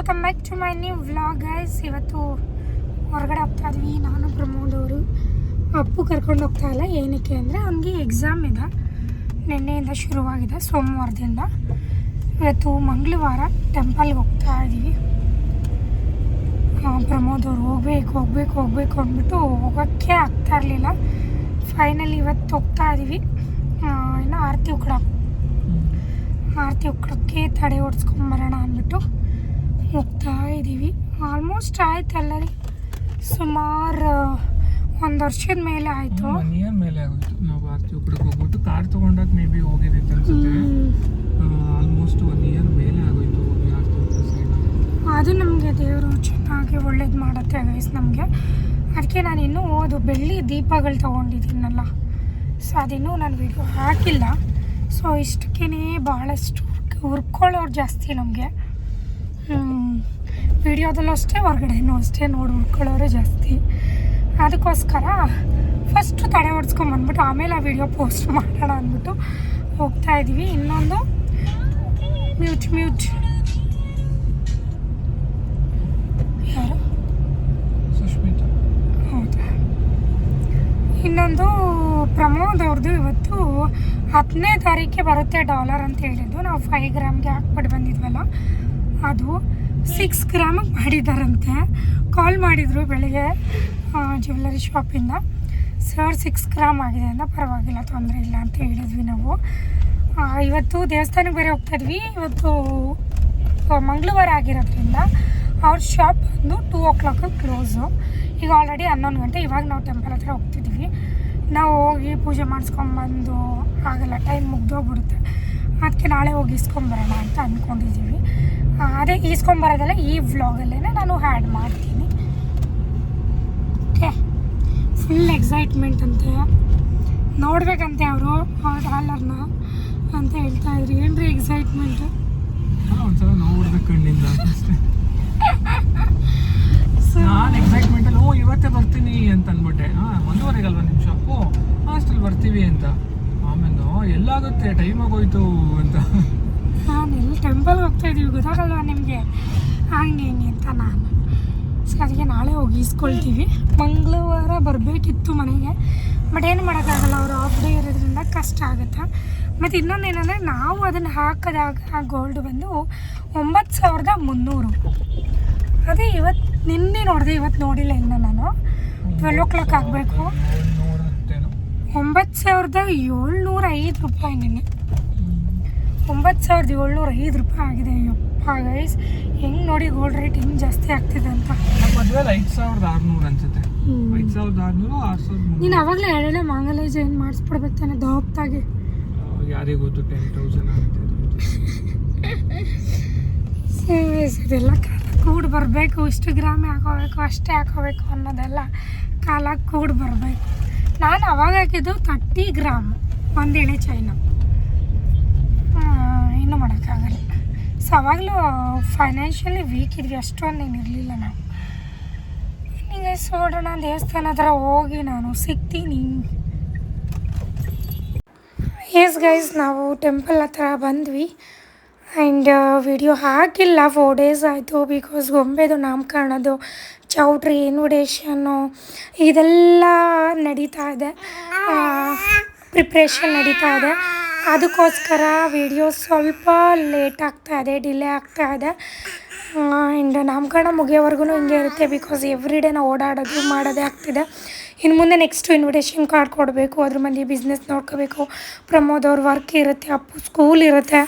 Welcome back to my new vlog guys ಇವತ್ತು ಹೊರಗಡೆ ಹೋಗ್ತಾ ಇದ್ವಿ. ನಾನು ಪ್ರಮೋದ್ ಅವರು. ಅಪ್ಪು ಕರ್ಕೊಂಡು ಹೋಗ್ತಾ ಇಲ್ಲ. ಏನಕ್ಕೆ ಅಂದರೆ ಅವನಿಗೆ ಎಕ್ಸಾಮ್ ಇದೆ. ನಿನ್ನೆಯಿಂದ ಶುರುವಾಗಿದೆ ಸೋಮವಾರದಿಂದ. ಇವತ್ತು ಮಂಗಳವಾರ ಟೆಂಪಲ್ಗೆ ಹೋಗ್ತಾ ಇದ್ದೀವಿ. ಪ್ರಮೋದ್ ಅವ್ರು ಹೋಗ್ಬೇಕು ಹೋಗ್ಬೇಕು ಹೋಗ್ಬೇಕು ಅಂದ್ಬಿಟ್ಟು ಹೋಗೋಕ್ಕೆ ಆಗ್ತಾ ಇರಲಿಲ್ಲ. ಫೈನಲಿ ಇವತ್ತು ಹೋಗ್ತಾ ಇದ್ದೀವಿ. ಇನ್ನು ಆರತಿ ಉಕ್ಕಡ. ಆರತಿ ಉಕ್ಕಡಕ್ಕೆ ತಡೆ ಓಡಿಸ್ಕೊಂಬರೋಣ ಅಂದ್ಬಿಟ್ಟು. ಹೋಗ್ತಾ ಇದ್ದೀವಿ ಆಲ್ಮೋಸ್ಟ್ ಆಯ್ತಲ್ಲ ರೀ ಸುಮಾರು ಒಂದು ವರ್ಷದ ಮೇಲೆ ಆಯಿತು. ಒನ್ ಇಯರ್ ಮೇಲೆ ಆಗೋಯ್ತು. ನಾವು ಆರ್ತಿ ಕಡೆಗೆ ಹೋಗ್ಬಿಟ್ಟು ಕಾರ್ ತೊಗೊಂಡಾಗ ಮೇ ಬಿ ಅಂತ ಅನ್ಸುತ್ತೆ. ಆಲ್ಮೋಸ್ಟ್ ಒನ್ ಇಯರ್ ಮೇಲೆ ಆಗೋಯ್ತು ಅದು ನಮಗೆ ದೇವರು ಚೆನ್ನಾಗಿ ಒಳ್ಳೇದು ಮಾಡುತ್ತೆ ಗೈಸ್ ನಮಗೆ. ಅದಕ್ಕೆ ನಾನು ಇನ್ನೂ ಅದು ಬೆಳ್ಳಿ ದೀಪಗಳು ತೊಗೊಂಡಿದ್ದೀನಲ್ಲ. ಸೊ ಅದಿನ್ನೂ ನಾನು ವಿಡಿಯೋ ಹಾಕಿಲ್ಲ. ಸೊ ಇಷ್ಟಕ್ಕೇ ಭಾಳಷ್ಟು ಹುರ್ಕೊಳ್ಳೋರು ಜಾಸ್ತಿ ನಮಗೆ. ವಿಡಿಯೋದಲ್ಲೂ ಅಷ್ಟೇ ಹೊರಗಡೆನೂ ಅಷ್ಟೇ ನೋಡಿ ಹುರ್ಕೊಳ್ಳೋರು ಜಾಸ್ತಿ. ಅದಕ್ಕೋಸ್ಕರ ಫಸ್ಟು ತಡೆ ಹೊಡ್ಸ್ಕೊಂಬಂದ್ಬಿಟ್ಟು ಆಮೇಲೆ ಆ ವಿಡಿಯೋ ಪೋಸ್ಟ್ ಮಾಡೋಣ ಅಂದ್ಬಿಟ್ಟು ಹೋಗ್ತಾ ಇದ್ದೀವಿ ಇನ್ನೊಂದು ಮ್ಯೂಟ್ ಮ್ಯೂಟ್ ಯಾರು? ಹೌದಾ? ಇನ್ನೊಂದು ಪ್ರಮೋದ್ ಅವ್ರದ್ದು ಇವತ್ತು ಹತ್ತನೇ ತಾರೀಕಿಗೆ ಬರುತ್ತೆ ಡಾಲರ್ ಅಂತ ಹೇಳಿದ್ದು. ನಾವು ಫೈವ್ ಗ್ರಾಮ್ಗೆ ಹಾಕ್ಬಿಟ್ಟು ಬಂದಿದ್ವಲ್ಲ ಅದು ಸಿಕ್ಸ್ ಗ್ರಾಮಿಗೆ ಮಾಡಿದ್ದಾರಂತೆ ಕಾಲ್ ಮಾಡಿದರು ಬೆಳಿಗ್ಗೆ ಜ್ಯುವೆಲ್ಲರಿ ಶಾಪಿಂದ ಸರ್ ಸಿಕ್ಸ್ ಗ್ರಾಮ್ ಆಗಿದೆ ಅಂತ ಪರವಾಗಿಲ್ಲ, ತೊಂದರೆ ಇಲ್ಲ ಅಂತ ಹೇಳಿದ್ವಿ ನಾವು. ಇವತ್ತು ದೇವಸ್ಥಾನಕ್ಕೆ ಬೇರೆ ಹೋಗ್ತಾ ಇದ್ವಿ. ಇವತ್ತು ಮಂಗಳವಾರ ಆಗಿರೋದ್ರಿಂದ ಅವ್ರ ಶಾಪ್ ಬಂದು ಟೂ ಓ ಕ್ಲಾಕ್ ಕ್ಲೋಸು ಈಗ ಆಲ್ರೆಡಿ ಹನ್ನೊಂದು ಗಂಟೆ, ಇವಾಗ ನಾವು ಟೆಂಪಲ್ ಹತ್ರ ಹೋಗ್ತಿದ್ವಿ. ನಾವು ಹೋಗಿ ಪೂಜೆ ಮಾಡಿಸ್ಕೊಂಬಂದು ಆಗಲ್ಲ ಟೈಮ್ ಮುಗ್ದೋಗ್ಬಿಡುತ್ತೆ. ಅದಕ್ಕೆ ನಾಳೆ ಹೋಗಿ ಇಸ್ಕೊಂಬರೋಣ ಅಂತ ಅಂದ್ಕೊಂಡಿದ್ದೀವಿ ಅದೇ ಈಸ್ಕೊಂಬರೋದೆಲ್ಲ ಈ ವ್ಲಾಗಲ್ಲೇ ನಾನು ಹ್ಯಾಡ್ ಮಾಡ್ತೀನಿ. ಓಕೆ ಫುಲ್ ಎಕ್ಸೈಟ್ಮೆಂಟ್ ಅಂತೆ ನೋಡ್ಬೇಕಂತೆ ಅವರು ಡಾಲರ್ನ ಅಂತ ಹೇಳ್ತಾ ಇದ್ರು. ಏನ್ರಿ ಎಕ್ಸೈಟ್ಮೆಂಟ್ ಕಣ್ಣಿಂದ. ನಾನು ಎಕ್ಸೈಟ್ಮೆಂಟ್ ಅಲ್ಲಿ ಓ ಇವತ್ತೇ ಬರ್ತೀನಿ ಅಂತ ಅಂದ್ಬಿಟ್ಟೆ. ಒಂದೂವರೆಗೆ ಅಲ್ವಾ ನಿಮ್ಮ ಶಾಪು ಹಾಸ್ಟೆಲ್ ಬರ್ತೀವಿ ಅಂತ. ಆಮೇಲೆ "ಓ, ಎಲ್ಲಾಗುತ್ತೆ ಟೈಮ್ ಆಗೋಯ್ತು ಅಂತ. ನಾನು ಎಲ್ಲಿ ಟೆಂಪಲ್ಗೆ ಹೋಗ್ತಾ ಇದ್ದೀವಿ ಗೊತ್ತಾಗಲ್ವಾ ನಿಮಗೆ? ಹಂಗೆ ಹಿಂಗೆ ಅಂತ ನಾನು. ಸೊ ಅದಕ್ಕೆ ನಾಳೆ ಹೋಗಿ ಇಸ್ಕೊಳ್ತೀವಿ ಮಂಗಳವಾರ ಬರಬೇಕಿತ್ತು ಮನೆಗೆ. ಬಟ್ ಏನು ಮಾಡೋಕ್ಕಾಗಲ್ಲ ಅವರು ಆಫ್ ಡೇ ಇರೋದ್ರಿಂದ ಕಷ್ಟ ಆಗುತ್ತೆ. ಮತ್ತು ಇನ್ನೊಂದು ಏನಂದರೆ ನಾವು ಅದನ್ನು ಹಾಕಿದಾಗ ಆ ಗೋಲ್ಡ್ ಬಂದು ಒಂಬತ್ತು ಸಾವಿರದ ಮುನ್ನೂರು. ಅದೇ ಇವತ್ತು ನಿನ್ನೆ ನೋಡಿದೆ ಇವತ್ತು ನೋಡಿಲ್ಲ ಇನ್ನು ನಾನು. ಟ್ವೆಲ್ ಓ ಕ್ಲಾಕ್ ಆಗಬೇಕು. ಒಂಬತ್ತು ಸಾವಿರದ ಏಳ್ನೂರ ಐದು ರೂಪಾಯಿ ನಿನ್ನೆ. ಒಂಬತ್ತು ಸಾವಿರದ ಏಳ್ನೂರ ಐದು ರೂಪಾಯಿ ಆಗಿದೆ. ಯಪ್ಪ ಗೈಸ್ ಹೆಂಗೆ ನೋಡಿ ಗೋಲ್ಡ್ ರೇಟ್ ಹೆಂಗೆ ಜಾಸ್ತಿ ಆಗ್ತಿದೆ ಅಂತ. ಮದುವೆಲಿ ಐದು ಸಾವಿರದ ಆರುನೂರು ಅನ್ಸುತ್ತೆ. ಐದು ಸಾವಿರದ ಆರುನೂರು ಆರು ಸಾವಿರದ ನೀನು ಅವಾಗಲೇ ಎರಡನೇ ಮಾಂಗಲ್ಯ ಏನು ಮಾಡಿಸ್ಬಿಡ್ಬೇಕು ತಾನೆ ದೋಪ್ತಾಗೆ ಯಾರಿಗೆ ಗೊತ್ತು ಟೆನ್ ತೌಸಂಡ್ ಆಗುತ್ತೆ ಇದೆಲ್ಲ ಕಾಲ ಕೂಡಿ ಬರಬೇಕು. ಇಷ್ಟು ಗ್ರಾಮೇ ಹಾಕೋಬೇಕು ಅಷ್ಟೇ ಹಾಕೋಬೇಕು ಅನ್ನೋದೆಲ್ಲ ಕಾಲ ಕೂಡ ಬರಬೇಕು. ನಾನು ಅವಾಗ ಹಾಕಿದ್ದು ತರ್ಟಿ ಗ್ರಾಮ್ ಒಂದು ಎಳೆ ಚೈನ ಮಾಡೋಕ್ಕಾಗಲ್ಲ. ಸೊ ಅವಾಗಲೂ ಫೈನಾನ್ಷಿಯಲಿ ವೀಕ್ ಇದ್ವಿ. ಅಷ್ಟೊಂದು ಏನು ಇರಲಿಲ್ಲ ನಾವು. ಈಗ ನೋಡೋಣ ದೇವಸ್ಥಾನ ಹತ್ರ ಹೋಗಿ ನಾನು ಸಿಗ್ತೀನಿ. ಎಸ್ ಗೈಸ್ ನಾವು ಟೆಂಪಲ್ ಹತ್ರ ಬಂದ್ವಿ. ಆ್ಯಂಡ್ ವಿಡಿಯೋ ಹಾಕಿಲ್ಲ. ಫೋರ್ ಡೇಸ್ ಆಯಿತು ಬಿಕಾಸ್ ಗೊಂಬೆದು, ನಾಮಕರಣದು, ಚೌಟ್ರಿ ಇನ್ವಿಟೇಷನ್ನು ಇದೆಲ್ಲ ನಡೀತಾ ಇದೆ. ಪ್ರಿಪ್ರೇಷನ್ ನಡೀತಾ ಇದೆ. ಅದಕ್ಕೋಸ್ಕರ ವೀಡಿಯೋ ಸ್ವಲ್ಪ ಲೇಟ್ ಆಗ್ತಾ ಇದೆ ಡಿಲೇ ಆಗ್ತಾ ಇದೆ. ಆ್ಯಂಡ್ ನಾಮಕರಣ ಮುಗಿಯೋವರೆಗೂ ಹಿಂಗೆ ಇರುತ್ತೆ ಬಿಕಾಸ್ ಎವ್ರಿ ಡೇ ನಾವು ಓಡಾಡೋದು, ಮಾಡೋದೇ ಆಗ್ತಿದೆ. ಇನ್ನು ಮುಂದೆ ನೆಕ್ಸ್ಟ್ ಇನ್ವಿಟೇಷನ್ ಕಾರ್ಡ್ ಕೊಡಬೇಕು, ಅದ್ರ ಮಂದಿ ಬಿಸ್ನೆಸ್ ನೋಡ್ಕೋಬೇಕು, ಪ್ರಮೋದ್ ಅವ್ರ ವರ್ಕ್ ಇರುತ್ತೆ, ಅಪ್ಪು ಸ್ಕೂಲ್ ಇರುತ್ತೆ.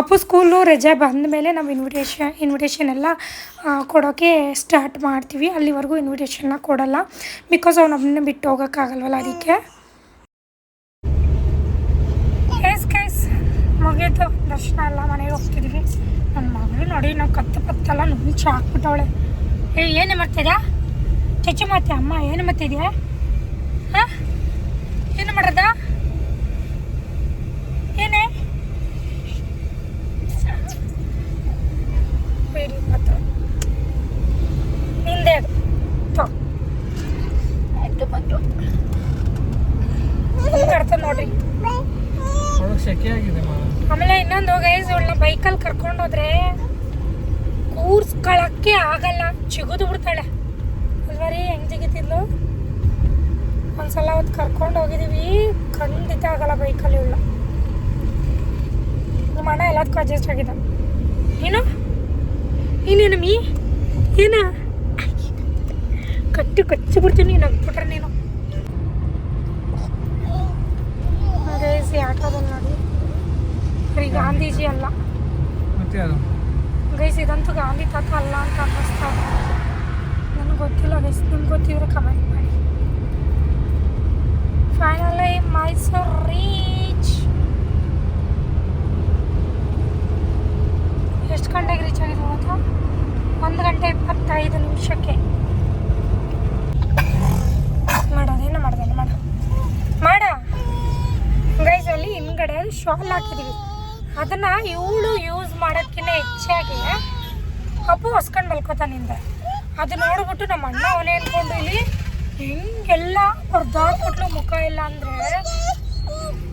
ಅಪ್ಪು ಸ್ಕೂಲು ರಜೆ ಬಂದ ಮೇಲೆ ನಾವು ಇನ್ವಿಟೇಷನ್ ಇನ್ವಿಟೇಷನ್ ಎಲ್ಲ ಕೊಡೋಕ್ಕೆ ಸ್ಟಾರ್ಟ್ ಮಾಡ್ತೀವಿ. ಅಲ್ಲಿವರೆಗೂ ಇನ್ವಿಟೇಷನ್ನ ಕೊಡಲ್ಲ. ಬಿಕಾಸ್ ಅವನೊಬ್ಬನೇ ಬಿಟ್ಟು ಹೋಗೋಕ್ಕಾಗಲ್ವಲ್ಲ ಅದಕ್ಕೆ ಎಸ್ ಗೈಸ್ ಮುಗೀತು ದರ್ಶನ ಎಲ್ಲ ಮನೆಗೆ ಹೋಗ್ತಿದ್ವಿ. ನನ್ನ ಮಗಳು ನೋಡಿ ನಾವು ಕತ್ತು ಪತ್ತೆಲ್ಲ ನುಂಚಿ ಹಾಕ್ಬಿಟ್ಟವಳೆ. ಏ, ಏನು ಮಾಡ್ತಿದ್ಯಾ ಚಚ್ಚು ಮತ್ತೆ ಅಮ್ಮ, ಏನು ಮಾಡ್ತಿದ್ಯಾ ಹಾಂ? ಏನು ಮಾಡೋದ? ಏನೇ? ಬೇರೆ ಮಾತ್ರ. ಹಿಂದೆ ಅದು ತೊ. ಆಯ್ತು ಬಂತು ಕಡ್ತ ನೋಡ್ರಿ ಒಳಗೆ ಸೆಕೆ ಆಗಿದೆ ಮಾ ಆಮೇಲೆ ಇನ್ನೊಂದು ಗೈಸ್ ಇವಳನ್ನ ಬೈಕಲ್ಲಿ ಕರ್ಕೊಂಡೋದ್ರೆ ಕೂರ್ಸ್ಕೊಳ್ಳೋಕ್ಕೆ ಆಗಲ್ಲ ಚಿಗುದು ಬಿಡ್ತಾಳೆ ಅಲ್ವಾ ರೀ ಹೆಂಗ್ ಜಿಗಿತಿದ್ಲು ಒಂದ್ಸಲ ಅವತ್ತು ಕರ್ಕೊಂಡು ಹೋಗಿದೀವಿ ಖಂಡಿತ ಆಗಲ್ಲ ಬೈಕಲ್ಲಿ ಉಳ್ಳ ನಮ್ಮ ಅಣ್ಣ ಎಲ್ಲದಕ್ಕೂ ಅಡ್ಜಸ್ಟ್ ಆಗಿದ್ದ ಏನು ಇನ್ನೇನು ಮೀ ಏನ ಕಟ್ಟಿ ಕಚ್ಚಿ ಬಿಡ್ತೀನಿ ನಗ್ಬಿಟ್ರೆ ನೀನು ಗೈಸಿ ಆಟೋದಲ್ಲಿ ನೋಡಿ ಗಾಂಧೀಜಿ ಅಲ್ಲ ಅದು ಗೈಸ್, ಇದಂತೂ ಗಾಂಧಿ ತಾತ ಅಲ್ಲ ಅಂತ ಅನ್ನಿಸ್ತಾ ನನಗೆ ಗೊತ್ತಿಲ್ಲ ಗೈಸ್, ನಿಮ್ಗೆ ಗೊತ್ತಿದ್ರೆ ಕಮೆಂಟ್ ಮಾಡಿ. ಫೈನಲಿ ಮೈಸೂರು ರೀಚ್ ಎಷ್ಟು ಗಂಟೆಗೆ ರೀಚ್ ಆಗಿದೆ ಗೊತ್ತಾ? ಒಂದು ಗಂಟೆ ಇಪ್ಪತ್ತೈದು ನಿಮಿಷಕ್ಕೆ. ಮಾಡೋದೇನು ಮಾಡ್ದೇನೆ ಮಾಡ ಮಾಡ. ಗೈಸ್, ಅಲ್ಲಿ ಹಿಂದ್ಗಡೆ ಶಾಲ್ ಹಾಕಿದೀವಿ. ಅದನ್ನ ಇವಳು ಯೂಸ್ ಮಾಡೋದಕ್ಕಿಂತ ಹೆಚ್ಚಾಗಿ ಅಪ್ಪು ಹೊಸ್ಕೊಂಡು ಮಲ್ಕೋತಾನಿಂದ ಅದು ನೋಡ್ಬಿಟ್ಟು ನಮ್ಮ ಅಣ್ಣ ಅವನೇ ಅನ್ಕೊಂಡು ಇಲ್ಲಿ ಹೆಂಗೆಲ್ಲ ಅವ್ರು ದಾಟ್ಬಿಟ್ಲು ಮುಖ ಇಲ್ಲ ಅಂದರೆ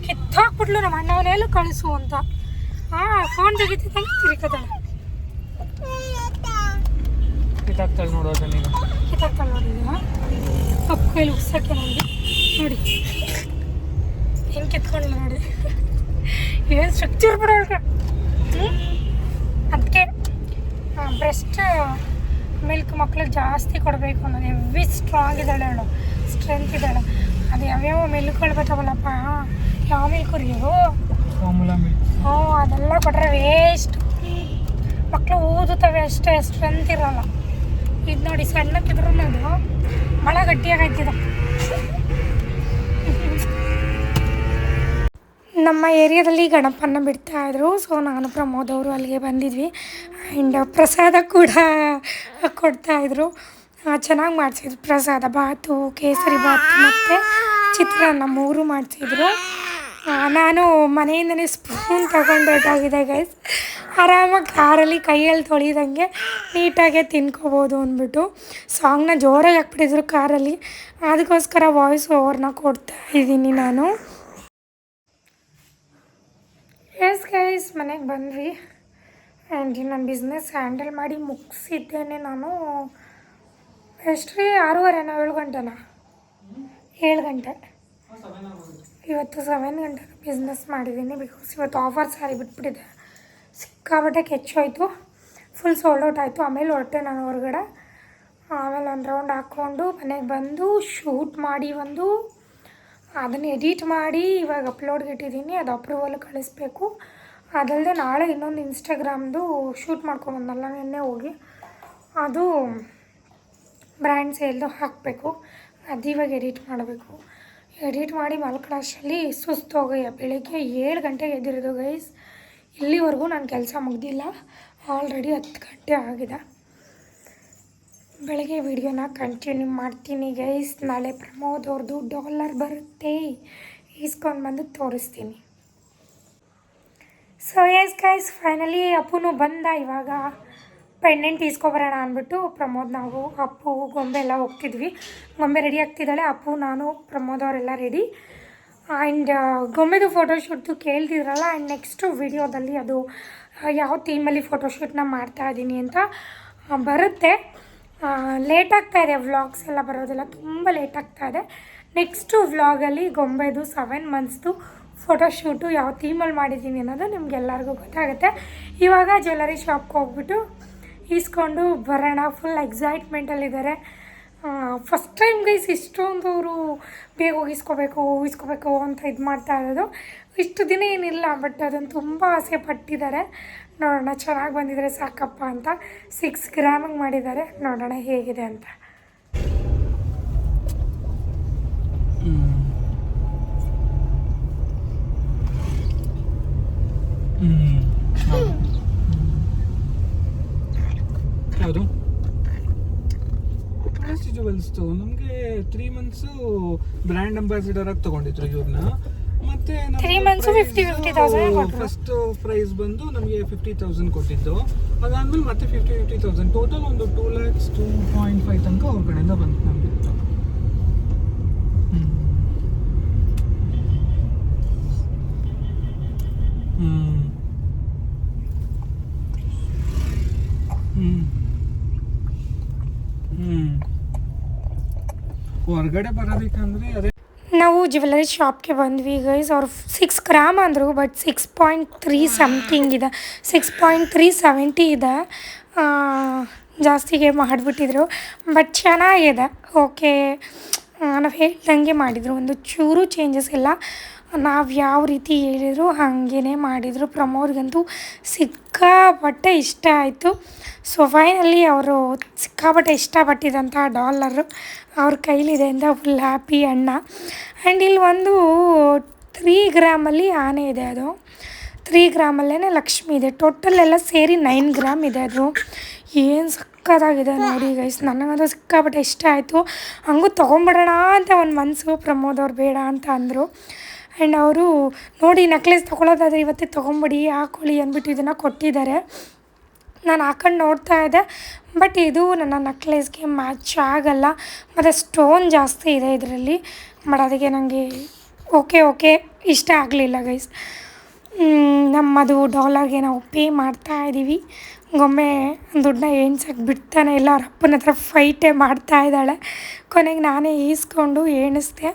ಕಿತ್ತಾಕ್ಬಿಟ್ಲು ನಮ್ಮ ಅಣ್ಣ ಅವನೇಲು ಕಳಿಸು ಅಂತ. ಹಾಂ ಫೋನ್ ತೆಗಿತಿದ್ದಂಗೆ ತಿರ್ಕದ ಕಿತ್ತಾಕ್ತಾಳೆ ನೋಡೋದು ನೀನು ಕಿತ್ತಾಕ್ತಾಳೆ ನೋಡಿ ಅಪ್ಪು ಕೈಲಿ ಉಗ್ಸಕ್ಕೆ ನೋಡಿ. ನೋಡಿ. ಹೆಂಗೆ ಕಿತ್ಕೊಂಡ್ಲ ನೋಡಿ. ಏನು ಸ್ಟ್ರಕ್ಚರ್ ಬಿಡೋಳ್ಗೆ ಅದಕ್ಕೆ ಬ್ರೆಸ್ಟ್ ಮಿಲ್ಕ್ ಮಕ್ಳಿಗೆ ಜಾಸ್ತಿ ಕೊಡಬೇಕು ಅನ್ನೋದು. ಎವಿ ಸ್ಟ್ರಾಂಗ್ ಇದ್ದಾಳೆ ಅವಳು. ಸ್ಟ್ರೆಂತ್ ಇದ್ದಾಳೆ. ಅದು ಯಾವ್ಯಾವ ಮಿಲ್ಕ್ಗಳು ಬರ್ತಾವಲ್ಲಪ್ಪ? ಯಾವ ಮಿಲ್ಕ್ ಕುರಿಯೋ ಹ್ಞೂ ಅದೆಲ್ಲ ಕೊಟ್ಟರೆ ವೇಸ್ಟ್ ಮಕ್ಕಳು ಊದುತ್ತವೆ ಅಷ್ಟೇ ಸ್ಟ್ರೆಂತ್ ಇರಲ್ಲ. ಇದು ನೋಡಿ ಸಣ್ಣಕ್ಕಿದ್ರು ಅದು ಭಾಳ ಗಟ್ಟಿಯಾಗೈತಿದೆ ನಮ್ಮ ಏರಿಯಾದಲ್ಲಿ ಗಣಪನ ಬಿಡ್ತಾ ಇದ್ರು. ಸೊ ನಾನು ಪ್ರಮೋದ್ ಅವರು ಅಲ್ಲಿಗೆ ಬಂದಿದ್ವಿ. ಆ್ಯಂಡ್ ಪ್ರಸಾದ ಕೂಡ ಕೊಡ್ತಾ ಇದ್ರು. ಚೆನ್ನಾಗಿ ಮಾಡಿಸಿದ್ರು. ಪ್ರಸಾದ ಬಾತು, ಕೇಸರಿ ಬಾತು ಮತ್ತು ಚಿತ್ರಾನ್ನ ಮೂರು ಮಾಡಿಸಿದ್ರು. ನಾನು ಮನೆಯಿಂದನೇ ಸ್ಪೂನ್ ತಗೊಂಡೋದಾಗಿದೆ ಗೈಸ್ ಆರಾಮಾಗಿ ಕಾರಲ್ಲಿ ಕೈಯಲ್ಲಿ ತೊಳಿದಂಗೆ ನೀಟಾಗೆ ತಿನ್ಕೋಬೋದು ಅಂದ್ಬಿಟ್ಟು ಸಾಂಗ್ನ ಜೋರಾಗಿ ಹಾಕ್ಬಿಟ್ಟಿದ್ರು ಕಾರಲ್ಲಿ. ಅದಕ್ಕೋಸ್ಕರ ವಾಯ್ಸ್ ಓವರ್ನ ಕೊಡ್ತಾ ಇದ್ದೀನಿ ನಾನು. ಎಸ್ ಗೈಸ್ ಮನೆಗೆ ಬಂದ್ವಿ. ಆ್ಯಂಡ್ ನನ್ನ ಬಿಸ್ನೆಸ್ ಹ್ಯಾಂಡಲ್ ಮಾಡಿ ಮುಗಿಸಿದ್ದೇನೆ ನಾನು. ಎಷ್ಟ್ರಿ ಆರೂವರೆನಾ ಏಳು ಗಂಟೆನಾ? ಏಳು ಗಂಟೆ. ಇವತ್ತು ಸೆವೆನ್ ಗಂಟೆ ಬಿಸ್ನೆಸ್ ಮಾಡಿದ್ದೀನಿ ಬಿಕಾಸ್ ಇವತ್ತು ಆಫರ್ ಸಾರಿ ಬಿಟ್ಬಿಟ್ಟಿದೆ. ಸಿಕ್ಕಾಬಟ್ಟೆ ಕೆಚ್ಚೋಯ್ತು ಫುಲ್ ಸೋಲ್ಡ್ ಔಟ್ ಆಯಿತು. ಆಮೇಲೆ ಹೊರಟೆ ನಾನು ಹೊರಗಡೆ. ಆಮೇಲೆ ಒಂದು ರೌಂಡ್ ಹಾಕ್ಕೊಂಡು ಮನೆಗೆ ಬಂದು ಶೂಟ್ ಮಾಡಿ ಒಂದು ಅದನ್ನು ಎಡಿಟ್ ಮಾಡಿ ಇವಾಗ ಅಪ್ಲೋಡ್ಗೆ ಇಟ್ಟಿದ್ದೀನಿ, ಅದು ಅಪ್ರೂವಲ್ ಕಳಿಸ್ಬೇಕು. ಅದಲ್ಲದೆ ನಾಳೆ ಇನ್ನೊಂದು ಇನ್ಸ್ಟಾಗ್ರಾಮ್ದು ಶೂಟ್ ಮಾಡ್ಕೊಂಬಂದಲ್ಲ ನಿನ್ನೆ ಹೋಗಿ. ಅದು ಬ್ರ್ಯಾಂಡ್ ಸೇಲ್ದು ಹಾಕಬೇಕು. ಅದು ಇವಾಗ ಎಡಿಟ್ ಮಾಡಬೇಕು. ಎಡಿಟ್ ಮಾಡಿ ಮಲ್ಕಳಾಶಲ್ಲಿ ಸುಸ್ತು ಹೋಗಯ್ಯ. ಬೆಳಗ್ಗೆ ಏಳು ಗಂಟೆಗೆ ಎದ್ದಿರೋದು ಗೈಸ್ ಇಲ್ಲಿವರೆಗೂ ನಾನು ಕೆಲಸ ಮುಗ್ದಿಲ್ಲ. ಆಲ್ರೆಡಿ ಹತ್ತು ಗಂಟೆ ಆಗಿದೆ. ಬೆಳಗ್ಗೆ ವೀಡಿಯೋನ ಕಂಟಿನ್ಯೂ ಮಾಡ್ತೀನಿ ಗೈಸ್ ನಾಳೆ ಪ್ರಮೋದ್ ಅವ್ರದ್ದು ಡಾಲರ್ ಬರುತ್ತೆ. ಈಸ್ಕೊಂಡು ಬಂದು ತೋರಿಸ್ತೀನಿ. ಸೊ ಎಸ್ ಗೈಸ್ ಫೈನಲಿ ಅಪ್ಪುನು ಬಂದ. ಇವಾಗ ಪೆಂಡೆಂಟ್ ಈಸ್ಕೊಬರೋಣ ಅಂದ್ಬಿಟ್ಟು ಪ್ರಮೋದ್ ನಾವು ಅಪ್ಪು ಗೊಂಬೆ ಎಲ್ಲ ಹೋಗ್ತಿದ್ವಿ. ಗೊಂಬೆ ರೆಡಿ ಆಗ್ತಿದ್ದಾಳೆ. ಅಪ್ಪು ನಾನು ಪ್ರಮೋದ್ ಅವರೆಲ್ಲ ರೆಡಿ ಆ್ಯಂಡ್ ಗೊಂಬೆದು ಫೋಟೋಶೂಟ್ದು ಕೇಳ್ತಿದ್ರಲ್ಲ ಆ್ಯಂಡ್ ನೆಕ್ಸ್ಟು ವಿಡಿಯೋದಲ್ಲಿ ಅದು ಆ, ಯಾವ ಥೀಮಲ್ಲಿ ಫೋಟೋಶೂಟ್ನ ಮಾಡ್ತಾ ಇದ್ದೀನಿ ಅಂತ ಬರುತ್ತೆ. ಲೇಟ್ ಆಗ್ತಾ ಇದೆ ವ್ಲಾಗ್ಸ್ ಎಲ್ಲ ಬರೋದೆಲ್ಲ ತುಂಬ ಲೇಟ್ ಆಗ್ತಾ ಇದೆ. ನೆಕ್ಸ್ಟು ವ್ಲಾಗಲ್ಲಿ ಗೊಂಬೆದು ಸೆವೆನ್ ಮಂತ್ಸ್ದು ಫೋಟೋಶೂಟು ಯಾವ ಥೀಮಲ್ಲಿ ಮಾಡಿದ್ದೀನಿ ಅನ್ನೋದು ನಿಮ್ಗೆಲ್ಲರಿಗೂ ಗೊತ್ತಾಗುತ್ತೆ. ಇವಾಗ ಜ್ಯುವೆಲ್ಲರಿ ಶಾಪ್ಗೆ ಹೋಗ್ಬಿಟ್ಟು ಈಸ್ಕೊಂಡು ಬರೋಣ ಫುಲ್ ಎಕ್ಸೈಟ್ಮೆಂಟಲ್ಲಿದ್ದಾರೆ ಫಸ್ಟ್ ಟೈಮ್ ಗೈಸ್ ಇಷ್ಟೊಂದು ಅವರು ಬೇಗ ಹೋಗಿಸ್ಕೋಬೇಕು ಹೋಗಿಸ್ಕೋಬೇಕು ಅಂತ ಇದು ಮಾಡ್ತಾ ಇರೋದು. ಇಷ್ಟು ದಿನ ಏನಿಲ್ಲ ಬಟ್ ಅದನ್ನು ತುಂಬ ಆಸೆ ಪಟ್ಟಿದ್ದಾರೆ. ನೋಡೋಣ, ಚೆನ್ನಾಗಿ ಬಂದಿದ್ರೆ ಸಾಕಪ್ಪ ಅಂತ. ಸಿಕ್ಸ್ ಗ್ರಾಮಿಗೆ ಮಾಡಿದ್ದಾರೆ. ನೋಡೋಣ ಹೇಗಿದೆ ಅಂತ. ಯಾವುದು? ನಮಗೆ ತ್ರೀ ಮಂತ್ಸು ಬ್ರ್ಯಾಂಡ್ ಅಂಬಾಸಿಡರ್ ಆಗಿ ತಗೊಂಡಿದ್ರು ಇವ್ರನ್ನ ಮತ್ತೆ three months fifty fifty thousand ಕೊಟ್ಟರು ಫಸ್ಟ್ ಪ್ರೈಸ್ ಬಂದು ನಮಗೆ ಫಿಫ್ಟಿ ತೌಸಂಡ್ ಕೊಟ್ಟಿದ್ದು ಅದಾದ್ಮೇಲೆ ಮತ್ತೆ ಫಿಫ್ಟಿ ಫಿಫ್ಟಿ ತೌಸಂಡ್ ಟೋಟಲ್ ಒಂದು two lakhs two point five ತನಕ ಅವ್ರ ಕಡೆಯಿಂದ ಬಂತು ನಮಗೆ ಹೊರಗಡೆ ಬರೋದಕ್ಕಂದ್ರೆ ಅದೇ ನಾವು ಜ್ಯುವೆಲರಿ ಶಾಪ್ಗೆ ಬಂದ್ವಿ ಗೈಸ್ ಅವ್ರು ಸಿಕ್ಸ್ ಗ್ರಾಮ್ ಅಂದರು but six point three something ಇದೆ. ಸಿಕ್ಸ್ ಪಾಯಿಂಟ್ ತ್ರೀ ಸೆವೆಂಟಿ ಇದೆ. ಜಾಸ್ತಿಗೆ ಮಾಡಿಬಿಟ್ಟಿದ್ರು ಬಟ್ ಚೆನ್ನಾಗಿದೆ. ಓಕೆ ನಾವು ಹೇಳ್ದಂಗೆ ಮಾಡಿದರು. ಒಂದು ಚೂರು ಚೇಂಜಸ್ ಇಲ್ಲ. ನಾವು ಯಾವ ರೀತಿ ಹೇಳಿದ್ರು ಹಾಗೇ ಮಾಡಿದರು. ಪ್ರಮೋದ್ಗಂತೂ ಸಿಕ್ಕಾಪಟ್ಟೆ ಇಷ್ಟ ಆಯಿತು. ಸೊ ಫೈನಲಿ ಅವರು ಸಿಕ್ಕಾಪಟ್ಟೆ ಇಷ್ಟಪಟ್ಟಿದಂಥ ಡಾಲರು ಅವ್ರ ಕೈಲಿದೆ ಅಂತ ಫುಲ್ ಹ್ಯಾಪಿ ಅಣ್ಣ ಆ್ಯಂಡ್ ಇಲ್ಲಿ ಒಂದು ತ್ರೀ ಗ್ರಾಮಲ್ಲಿ ಆನೆ ಇದೆ ಅದು. ತ್ರೀ ಗ್ರಾಮಲ್ಲೇ ಲಕ್ಷ್ಮಿ ಇದೆ. ಟೋಟಲ್ ಎಲ್ಲ ಸೇರಿ ನೈನ್ ಗ್ರಾಮ್ ಇದೆ ಅದು. ಏನು ಸಕ್ಕತ್ತಾಗಿದೆ ನೋಡಿ ಗೈಸ್ ನನಗಂತೂ ಸಿಕ್ಕಾಪಟ್ಟೆ ಇಷ್ಟ ಆಯಿತು. ಹಂಗೂ ತೊಗೊಂಬಿಡೋಣ ಅಂತ ಒಂದು ಮನಸ್ಸು ಪ್ರಮೋದವ್ರು ಬೇಡ ಅಂತ ಅಂದರು. ಆ್ಯಂಡ್ ಅವರು ನೋಡಿ ನೆಕ್ಲೆಸ್ ತೊಗೊಳೋದಾದ್ರೆ ಇವತ್ತೇ ತೊಗೊಂಬಿಡಿ, ಹಾಕೊಳ್ಳಿ ಅಂದ್ಬಿಟ್ಟು ಇದನ್ನು ಕೊಟ್ಟಿದ್ದಾರೆ. ನಾನು ಹಾಕೊಂಡು ನೋಡ್ತಾ ಇದ್ದೆ ಬಟ್ ಇದು ನನ್ನ ನಕ್ಲೇಸ್ಗೆ ಮ್ಯಾಚ್ ಆಗಲ್ಲ. ಮತ್ತು ಸ್ಟೋನ್ ಜಾಸ್ತಿ ಇದೆ ಇದರಲ್ಲಿ ಬಟ್ ಅದಕ್ಕೆ ನನಗೆ ಓಕೆ ಓಕೆ ಇಷ್ಟ ಆಗಲಿಲ್ಲ ಗೈಸ್ ನಮ್ಮದು ಡಾಲರ್ಗೆ ನಾವು ಪೇ ಮಾಡ್ತಾ ಇದ್ದೀವಿ ಗೊಮ್ಮೆ ದುಡ್ಡನ್ನ ಎಣ್ಸಕ್ಕೆ ಬಿಡ್ತಾನೆ ಇಲ್ಲ, ಅವ್ರ ಅಪ್ಪನ ಹತ್ರ ಫೈಟೇ ಮಾಡ್ತಾ ಇದ್ದಾಳೆ. ಕೊನೆಗೆ ನಾನೇ ಈಸ್ಕೊಂಡು ಎಣಿಸ್ದೆ.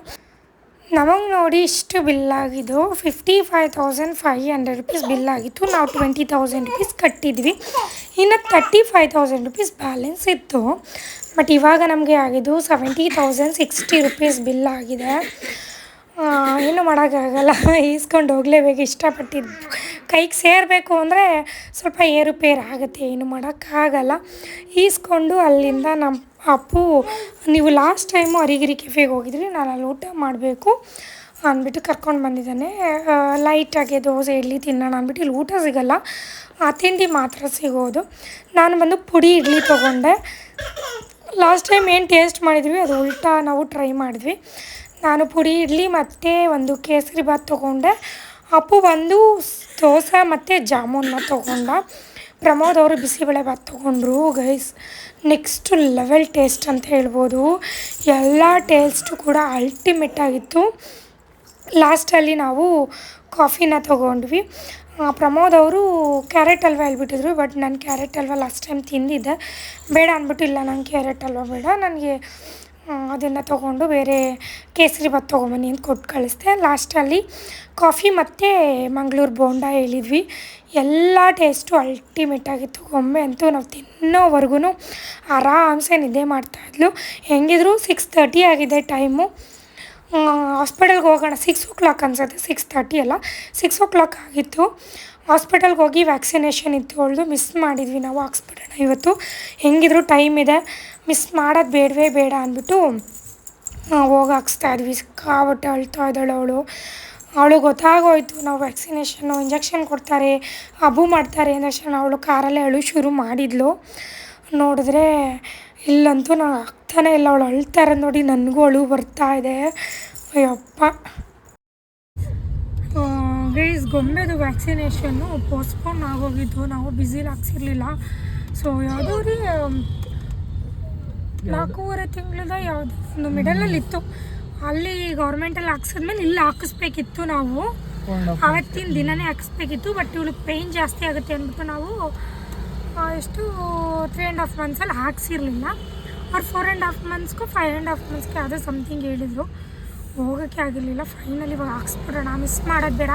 ನಮಗೆ ನೋಡಿ ಇಷ್ಟು ಬಿಲ್ ಆಗಿದ್ದು fifty five thousand five hundred rupees bill ಆಗಿತ್ತು ನಾವು ಟ್ವೆಂಟಿ ತೌಸಂಡ್ ರುಪೀಸ್ ಕಟ್ಟಿದ್ವಿ. ಇನ್ನು thirty five thousand rupees balance ಇತ್ತು. ಬಟ್ ಇವಾಗ ನಮಗೆ ಆಗಿದ್ದು seventy thousand sixty rupees bill ಆಗಿದೆ ಆ, ಏನು ಮಾಡೋಕ್ಕಾಗಲ್ಲ. ಈಸ್ಕೊಂಡು ಹೋಗಲೇಬೇಕು ಇಷ್ಟಪಟ್ಟಿದ್ದು. ಕೈಗೆ ಸೇರಬೇಕು ಅಂದರೆ ಸ್ವಲ್ಪ ಏರುಪೇರು ಆಗುತ್ತೆ ಏನು ಮಾಡೋಕ್ಕಾಗಲ್ಲ. ಈಸ್ಕೊಂಡು ಅಲ್ಲಿಂದ ನಮ್ಮ ಅಪ್ಪು, ನೀವು ಲಾಸ್ಟ್ ಟೈಮು ಅರಿಗಿರಿ ಕೆಫೆಗೆ ಹೋಗಿದ್ರಿ, ನಾನು ಅಲ್ಲಿ ಊಟ ಮಾಡಬೇಕು ಅಂದ್ಬಿಟ್ಟು ಕರ್ಕೊಂಡು ಬಂದಿದ್ದಾನೆ. ಲೈಟಾಗಿ ದೋಸೆ, ಇಡ್ಲಿ ತಿನ್ನೋಣ ಅಂದ್ಬಿಟ್ಟು ಇಲ್ಲಿ ಊಟ ಸಿಗೋಲ್ಲ. ಆ ತಿಂಡಿ ಮಾತ್ರ ಸಿಗೋದು. ನಾನು ಬಂದು ಪುಡಿ, ಇಡ್ಲಿ ತೊಗೊಂಡೆ. ಲಾಸ್ಟ್ ಟೈಮ್ ಏನು ಟೇಸ್ಟ್ ಮಾಡಿದ್ವಿ, ಅದು ಉಲ್ಟಾ ನಾವು ಟ್ರೈ ಮಾಡಿದ್ವಿ. ನಾನು ಪುಡಿ, ಇಡ್ಲಿ ಮತ್ತು ಒಂದು ಕೇಸರಿ ಬಾತ್ ತೊಗೊಂಡೆ. ಅಪ್ಪು ಬಂದು ದೋಸೆ ಮತ್ತು ಜಾಮೂನ್ನ ತೊಗೊಂಡ. ಪ್ರಮೋದ್ ಅವರು ಬಿಸಿಬೇಳೆ ಬಾತ್ ತೊಗೊಂಡ್ರು ಗೈಸ್ ನೆಕ್ಸ್ಟ್ ಲೆವೆಲ್ ಟೇಸ್ಟ್ ಅಂತ ಹೇಳ್ಬೋದು. ಎಲ್ಲ ಟೇಸ್ಟು ಕೂಡ ಅಲ್ಟಿಮೇಟ್ ಆಗಿತ್ತು. ಲಾಸ್ಟಲ್ಲಿ ನಾವು ಕಾಫಿನ ತೊಗೊಂಡ್ವಿ. ಪ್ರಮೋದ್ ಅವರು ಕ್ಯಾರೆಟ್ ಹಲ್ವ ಹೇಳ್ಬಿಟ್ಟಿದ್ರು ಬಟ್ ನಾನು ಕ್ಯಾರೆಟ್ ಹಲ್ವ ಲಾಸ್ಟ್ ಟೈಮ್ ತಿಂದಿದ್ದೆ. ಬೇಡ ಅಂದ್ಬಿಟ್ಟು ಇಲ್ಲ, ನಂಗೆ ಕ್ಯಾರೆಟ್ ಹಲ್ವ ಬೇಡ. ನನಗೆ ಅದನ್ನು ತೊಗೊಂಡು ಬೇರೆ ಕೇಸರಿ ಭಾತ್ ತೊಗೊಂಬನ್ನಿ ಅಂತ ಕೊಟ್ಟು ಕಳಿಸ್ದೆ. ಲಾಸ್ಟಲ್ಲಿ ಕಾಫಿ ಮತ್ತು ಮಂಗಳೂರು ಬೋಂಡ ಹೇಳಿದ್ವಿ. ಎಲ್ಲ ಟೇಸ್ಟು ಅಲ್ಟಿಮೇಟಾಗಿತ್ತು ಗೊಂಬೆ ಅಂತೂ ನಾವು ತಿನ್ನೋವರೆಗೂ ಆರಾಮ್ಸೆ ನಿದ್ದೆ ಮಾಡ್ತಾಯಿದ್ಲು ಹೆಂಗಿದ್ರು ಸಿಕ್ಸ್ ತರ್ಟಿ ಆಗಿದೆ ಟೈಮು ಹಾಸ್ಪಿಟಲ್ಗೆ ಹೋಗೋಣ. ಸಿಕ್ಸ್ ಓ ಕ್ಲಾಕ್ ಅನ್ಸುತ್ತೆ. ಸಿಕ್ಸ್ ತರ್ಟಿ ಅಲ್ಲ. ಸಿಕ್ಸ್ ಓ ಕ್ಲಾಕ್ ಆಗಿತ್ತು. ಹಾಸ್ಪಿಟಲ್ಗೆ ಹೋಗಿ ವ್ಯಾಕ್ಸಿನೇಷನ್ ಇತ್ತು ಅವಳದು ಮಿಸ್ ಮಾಡಿದ್ವಿ ನಾವು ಹಾಕ್ಸ್ಬಿಡೋಣ ಇವತ್ತು. ಹೆಂಗಿದ್ರು ಟೈಮ್ ಇದೆ, ಮಿಸ್ ಮಾಡೋದು ಬೇಡವೇ ಬೇಡ ಅಂದ್ಬಿಟ್ಟು ಹೋಗಿ ಹಾಕ್ಸ್ತಾ ಇದ್ವಿ. ಸಿಕ್ಕಾಬಟ್ಟೆ ಅಳ್ತಾ ಇದ್ದಾಳು ಅವಳು. ಅವಳು ಗೊತ್ತಾಗೋಯ್ತು ನಾವು ವ್ಯಾಕ್ಸಿನೇಷನ್ನು ಇಂಜೆಕ್ಷನ್ ಕೊಡ್ತಾರೆ ಹಬ್ಬು ಮಾಡ್ತಾರೆ ತಕ್ಷಣ ಅವಳು ಕಾರಲ್ಲೇ ಅಳು ಶುರು ಮಾಡಿದ್ಲು. ನೋಡಿದ್ರೆ ಇಲ್ಲಂತೂ ನಾನು ಆಗ್ತಾನೆ ಇಲ್ಲ, ಅವಳು ಅಳ್ತಾರೆ ನೋಡಿ ನನಗೂ ಅಳು ಬರ್ತಾ ಇದೆ. ಅಯ್ಯಪ್ಪ. ಗೈಸ್ ಗೊಂಬೆದು ವ್ಯಾಕ್ಸಿನೇಷನ್ನು ಪೋಸ್ಟ್ಪೋನ್ ಆಗೋಗಿದ್ದು ನಾವು ಬ್ಯುಸಿಲಿ ಹಾಕ್ಸಿರ್ಲಿಲ್ಲ ಸೊ ಯಾವುದೋ ರೀ ನಾಲ್ಕೂವರೆ ತಿಂಗಳದ ಯಾವುದೋ ಒಂದು ಮಿಡಲಲ್ಲಿ ಇತ್ತು. ಅಲ್ಲಿ ಗೌರ್ಮೆಂಟಲ್ಲಿ ಹಾಕ್ಸಿದ್ಮೇಲೆ ಇಲ್ಲಿ ಹಾಕಿಸ್ಬೇಕಿತ್ತು ನಾವು. ಆವತ್ತಿನ ದಿನನೇ ಹಾಕಿಸ್ಬೇಕಿತ್ತು ಬಟ್ ಇವಳು ಪೇಯ್ನ್ ಜಾಸ್ತಿ ಆಗುತ್ತೆ ಅಂದ್ಬಿಟ್ಟು ನಾವು ಎಷ್ಟು ತ್ರೀ ಆ್ಯಂಡ್ ಹಾಫ್ ಮಂತ್ಸಲ್ಲಿ ಹಾಕ್ಸಿರಲಿಲ್ಲ. ಅವ್ರು ಫೋರ್ ಆ್ಯಂಡ್ ಹಾಫ್ ಮಂತ್ಸ್ಗೂ ಫೈವ್ ಆ್ಯಂಡ್ ಹಾಫ್ ಮಂತ್ಸ್ಗೆ ಯಾವುದೋ ಸಮಥಿಂಗ್ ಹೇಳಿದರು. ಹೋಗೋಕ್ಕೆ ಆಗಿರಲಿಲ್ಲ. ಫೈನಲಿ ಇವಾಗ ಹಾಕ್ಸ್ಬಿಡೋಣ. ಮಿಸ್ ಮಾಡೋದು ಬೇಡ.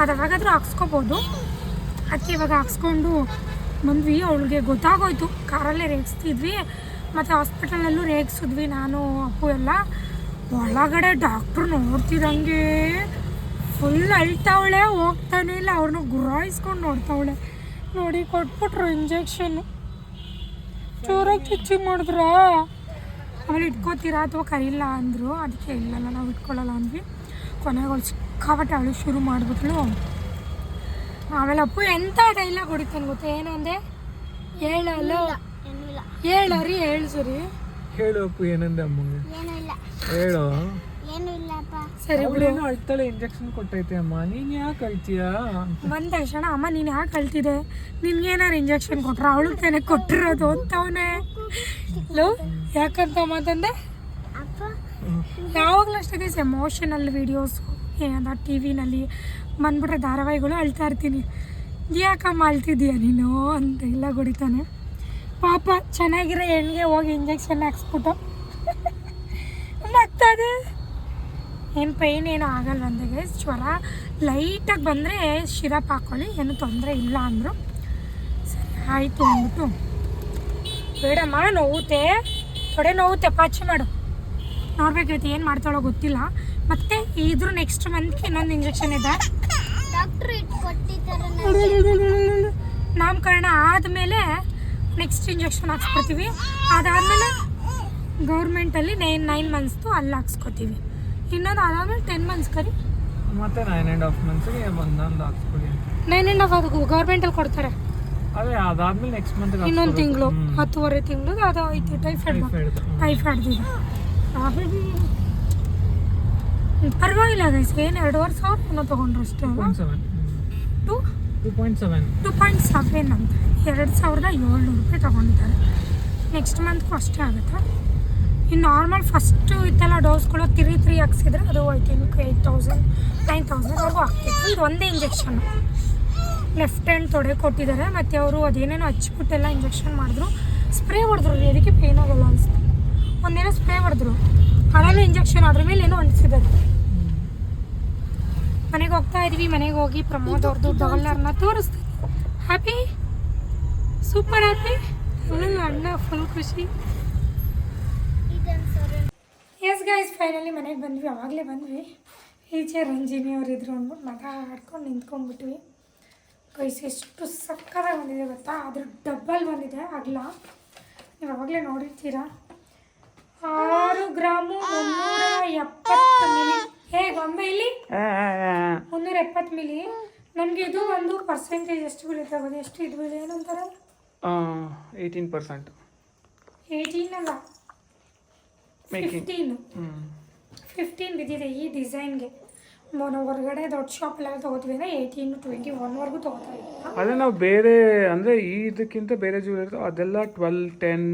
ಅದು ಯಾವಾಗಾದರೂ ಹಾಕ್ಸ್ಕೊಬೋದು. ಅದಕ್ಕೆ ಇವಾಗ ಹಾಕ್ಸ್ಕೊಂಡು ಬಂದ್ವಿ. ಅವಳಿಗೆ ಗೊತ್ತಾಗೋಯ್ತು. ಕಾರಲ್ಲೇ ರೇಗಿಸ್ತಿದ್ವಿ. ಮತ್ತು ಹಾಸ್ಪಿಟಲಲ್ಲೂ ರೇಗಿಸಿದ್ವಿ. ನಾನು, ಅಪ್ಪು ಎಲ್ಲ. ಒಳಗಡೆ ಡಾಕ್ಟ್ರು ನೋಡ್ತಿದ್ದಂಗೆ ಫುಲ್ ಅಳ್ತಾವಳೆ. ಹೋಗ್ತಾನೆ ಇಲ್ಲ. ಅವ್ರನ್ನ ಗುರಾಯಿಸ್ಕೊಂಡು ನೋಡ್ತಾವಳೆ. ನೋಡಿ, ಕೊಟ್ಬಿಟ್ರು ಇಂಜೆಕ್ಷನ್ನು ಚೂರಾಗಿ ಚುಚ್ಚಿ ಮಾಡಿದ್ರಾ? ಆಮೇಲೆ ಇಟ್ಕೋತೀರಾ ಅಥವಾ ಕರಿಲ್ಲ ಅಂದರು ಅದಕ್ಕೆ ಇಲ್ಲಲ್ಲ ನಾವು ಇಟ್ಕೊಳ್ಳಲ್ಲ ಅಂದ್ವಿ. ಕೊನೆಗೆ ಅವಳು ಸಿಕ್ಕಾಪಟ್ಟೆ ಅವಳು ಶುರು ಮಾಡಿಬಿಟ್ಲು ಆಮೇಲೆ ಅಪ್ಪು ಎಂಥ ಡೈಲಾಗ್ ಹೊಡಿತಾನೆ ಗೊತ್ತಾ? ಏನು ಅಂದೆ? ಹೇಳಲ್ಲ ಹೇಳರಿ ಹೇಳು ಸರಿ. ಹೇಳು ಅಪ್ಪು ಏನಂದೆ ಅಮ್ಮ ಏನೂ ಇಲ್ಲ. ಹೇಳು. ಏನೂ ಇಲ್ಲಪ್ಪ. ಸರಿ ಬಿಡು. ಅವಳೇನೋ ಅಳ್ತಾಳೆ ಇಂಜೆಕ್ಷನ್ ಕೊಟ್ಟೈತೆ ಅಮ್ಮ. ನೀನ್ ಯಾಕೆ ಅಳ್ತೀಯಾ? ಬಂದ ತಕ್ಷಣ ಅಮ್ಮ ನೀನು ಯಾಕೆ ಕಳ್ತಿದೆ ನಿನ್ಗೇನಾರು ಇಂಜೆಕ್ಷನ್ ಕೊಟ್ರ ಅವಳು ತಾನೇ ಕೊಟ್ಟಿರೋದು ಅಂತವನೇ ಲೋ ಯಾಕಂತ ಮಾತಂದೆ ಅಪ್ಪ ಯಾವಾಗಲೂ ಅಷ್ಟೇ ದಿವಸ ಎಮೋಷನಲ್ ವೀಡಿಯೋಸು ಏನದ ಟಿ ವಿನಲ್ಲಿ ಬಂದ್ಬಿಟ್ರೆ ಧಾರಾವಾಹಿಗಳು ಅಳ್ತಾ ಇರ್ತೀನಿ. ಯಾಕಮ್ಮ ಅಳ್ತಿದ್ದೀಯ ನೀನು? ಅಂತ ಎಲ್ಲ ಹೊಡಿತಾನೆ ಪಾಪ ಚೆನ್ನಾಗಿರೋ ಹೆಣ್ಣಿಗೆ ಹೋಗಿ ಇಂಜೆಕ್ಷನ್ ಹಾಕ್ಸ್ಬಿಟ್ಟು. ನಗ್ತದೆ ಏನು ಪೈನ್ ಏನೂ ಆಗಲ್ಲ ಅಂದಾಗೆ. ಜ್ವರ ಲೈಟಾಗಿ ಬಂದರೆ ಶಿರಪ್ ಹಾಕ್ಕೊಳ್ಳಿ ಏನು ತೊಂದರೆ ಇಲ್ಲ ಅಂದರು. ಸರಿ ಆಯಿತು ಅಂದ್ಬಿಟ್ಟು. ಬೇಡಮ್ಮ ನೋವುತ್ತೆ. ತೊಡೆ ನೋವುತ್ತೆ ಪಾಚಿ ಮಾಡು. ನೋಡ್ಬೇಕಾಯ್ತು ಏನು ಮಾಡ್ತಾಳೋ ಗೊತ್ತಿಲ್ಲ. ಮತ್ತೆ ಇದ್ರು ನೆಕ್ಸ್ಟ್ ಮಂತ್ಗೆ ಇನ್ನೊಂದು ಇಂಜೆಕ್ಷನ್ ಇದೆ. ಡಾಕ್ಟ್ರು ಇಟ್ಟು ಕೊಟ್ಟಿದ್ದಾರೆ ನಾಮಕರಣ ಆದಮೇಲೆ ನೆಕ್ಸ್ಟ್ ಇಂಜೆಕ್ಷನ್ ಹಾಕ್ಸ್ಕೊತೀವಿ ಅದಾದಮೇಲೆ ಗೌರ್ಮೆಂಟಲ್ಲಿ ನೈನ್ ನೈನ್ ಮಂತ್ಸ್ದು ಅಲ್ಲಿ ಹಾಕ್ಸ್ಕೊತೀವಿ. ಇನ್ನೊಂದು ಅದಾದಮೇಲೆ ಟೆನ್ ಮಂತ್ಸ್ ಕರಿ. ಮತ್ತೆ ನೈನ್ ಆ್ಯಂಡ್ ಹಾಫ್ ಮಂತ್ಸ್ಗೆ ಒಂದೊಂದು ಹಾಕ್ಸ್ಕೊಳ್ಳಿ ನೈನ್ ಆ್ಯಂಡ್ ಹಾಫ್ ಅದು ಗೌರ್ಮೆಂಟಲ್ಲಿ ಕೊಡ್ತಾರೆ. ಅದೇ ಅದಾದ್ಮೇಲೆ ನೆಕ್ಸ್ಟ್ ಮಂತ್ ಇನ್ನೊಂದು ತಿಂಗಳು ಹತ್ತುವರೆ ತಿಂಗಳು ಅದು ಐತಿ ಟೈಫಾಯ್ಡ್ ಟೈಫಾಯ್ಡ್ ಪರವಾಗಿಲ್ಲ ಗೈಸ್ ಏನು ಎರಡೂವರೆ ಸಾವಿರ ಏನೋ ತೊಗೊಂಡ್ರು ಅಷ್ಟೇ two two point seven two point seven ಅಂತ. ಎರಡು ಸಾವಿರದ ಏಳ್ನೂರು ರೂಪಾಯಿ ತೊಗೊಂಡಿದ್ದಾರೆ. ನೆಕ್ಸ್ಟ್ ಮಂತ್ಗೂ ಅಷ್ಟೇ ಆಗುತ್ತೆ? ಇನ್ನು ನಾರ್ಮಲ್ ಫಸ್ಟು ಇತ್ತೆಲ್ಲ ಡೋಸ್ಗಳು ತ್ರೀ ತ್ರೀ ಹಾಕ್ಸಿದ್ರೆ ಅದು ಐತಿ ಥಿಂಕ್ ಏಯ್ಟ್ ತೌಸಂಡ್ ನೈನ್ ತೌಸಂಡ್ವರೆಗೂ ಆಗ್ತಿತ್ತು. ಇದು ಒಂದೇ ಇಂಜೆಕ್ಷನ್ ಲೆಫ್ಟ್ ಹ್ಯಾಂಡ್ ತೊಡೆ ಕೊಟ್ಟಿದ್ದಾರೆ. ಮತ್ತು ಅವರು ಅದೇನೇನೋ ಹಚ್ಬಿಟ್ಟೆಲ್ಲ ಇಂಜೆಕ್ಷನ್ ಮಾಡಿದ್ರು. ಸ್ಪ್ರೇ ಹೊಡೆದ್ರು. ಅದಕ್ಕೆ ಪೇನ್ ಆಗಲ್ಲ ಅನಿಸ್ತು ಒಂದೇನೋ ಸ್ಪ್ರೇ ಹೊಡೆದ್ರು. ಹಳಲು ಇಂಜೆಕ್ಷನ್ ಅದ್ರ ಮೇಲೆ ಏನೋ ಅನಿಸಿದ್ದಾರೆ ಮನೆಗೆ ಹೋಗ್ತಾ ಇದ್ವಿ. ಮನೆಗೆ ಹೋಗಿ ಪ್ರಮೋದ್ ಅವ್ರದ್ದು ಡಾಲರ್ನ ತೋರಿಸ್ತೀವಿ ಹ್ಯಾಪಿ ಸೂಪರ್ ಹ್ಯಾಪಿ ಅಣ್ಣ ಫುಲ್ ಖುಷಿ. ಎಸ್ ಗೈಸ್ ಫೈನಲಿ ಮನೆಗೆ ಬಂದ್ವಿ. ಅವಾಗಲೇ ಬಂದ್ವಿ. ಈಚೆ ರಂಜಿನಿ ಅವ್ರು ಇದ್ರು ಅಂದ್ಬಿಟ್ಟು ಮತ ಆಡ್ಕೊಂಡು ನಿಂತ್ಕೊಂಡ್ಬಿಟ್ವಿ. ಗೈಸ್ ಎಷ್ಟು ಸಕ್ಕತ್ತಾಗಿ ಬಂದಿದೆ ಗೊತ್ತಾ? ಅದ್ರ ಡಬ್ಬಲ್ ಬಂದಿದೆ ಅಗಲ. ನೀವು ಅವಾಗಲೇ ನೋಡಿರ್ತೀರಾ? ಆರು ಗ್ರಾಮು ಮುನ್ನೂರ ಎಪ್ಪತ್ತು ಮಿಲಿ. ಹೇ ಗೊಂಬೆ ಇಲ್ಲಿ? ಮುನ್ನೂರ ಎಪ್ಪತ್ತು ಮಿಲಿ. ನಮಗೆ ಇದು ಒಂದು ಪರ್ಸೆಂಟೇಜ್ ಎಷ್ಟು ಬೀಳುತ್ತೆ ಗೊತ್ತಾ? ಎಷ್ಟು ಇದು ಬೀಳಿ ಏನಂತಾರೆ? ಏಯ್ಟೀನ್ ಪರ್ಸೆಂಟ್ ಏಯ್ಟೀನ್ ಅಲ್ಲ. ಫಿಫ್ಟೀನ್ ಫಿಫ್ಟೀನ್ ಬಿದ್ದಿದೆ ಈ ಡಿಸೈನ್ಗೆ ನಾವು ಹೊರಗಡೆ ದೊಡ್ಡ ಶಾಪಲ್ಲೆಲ್ಲ ತೊಗೋತೀವಿ ಅಂದರೆ ಏಯ್ಟೀನ್ ಟ್ವೆಂಟಿ ಒನ್ವರೆಗೂ ತೊಗೋತಾ ಇದ್ದೀವಿ ಅದೇ ನಾವು ಬೇರೆ ಅಂದರೆ ಈ ಇದಕ್ಕಿಂತ ಬೇರೆ ಜ್ಯುವೆಲ್ ಇರ್ತವೆ ಅದೆಲ್ಲ ಟ್ವೆಲ್ ಟೆನ್